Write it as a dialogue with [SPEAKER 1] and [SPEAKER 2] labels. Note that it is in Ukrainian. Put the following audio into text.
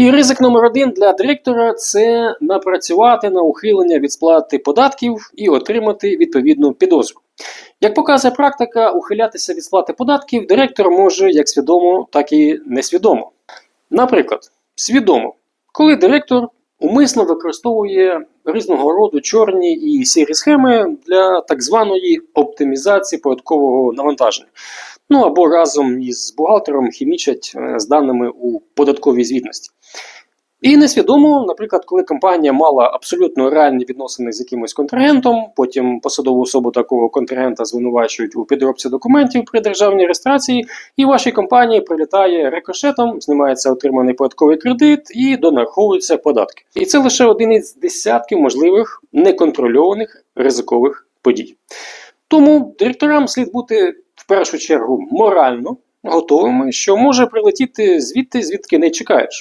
[SPEAKER 1] І ризик номер один для директора це напрацювати на ухилення від сплати податків і отримати відповідну підозру. Як показує практика, ухилятися від сплати податків директор може як свідомо, так і несвідомо. Наприклад, свідомо, коли директор умисно використовує різного роду чорні і сірі схеми для так званої оптимізації податкового навантаження. Ну або разом із бухгалтером хімічать е, з даними у податковій звітності. І несвідомо, наприклад, коли компанія мала абсолютно реальні відносини з якимось контрагентом, потім посадову особу такого контрагента звинувачують у підробці документів при державній реєстрації, і вашій компанії прилітає рикошетом, знімається отриманий податковий кредит і донараховуються податки. І це лише один із десятків можливих неконтрольованих ризикових подій. Тому директорам слід бути першу чергу морально готовими, що може прилетіти звідти, звідки не чекаєш.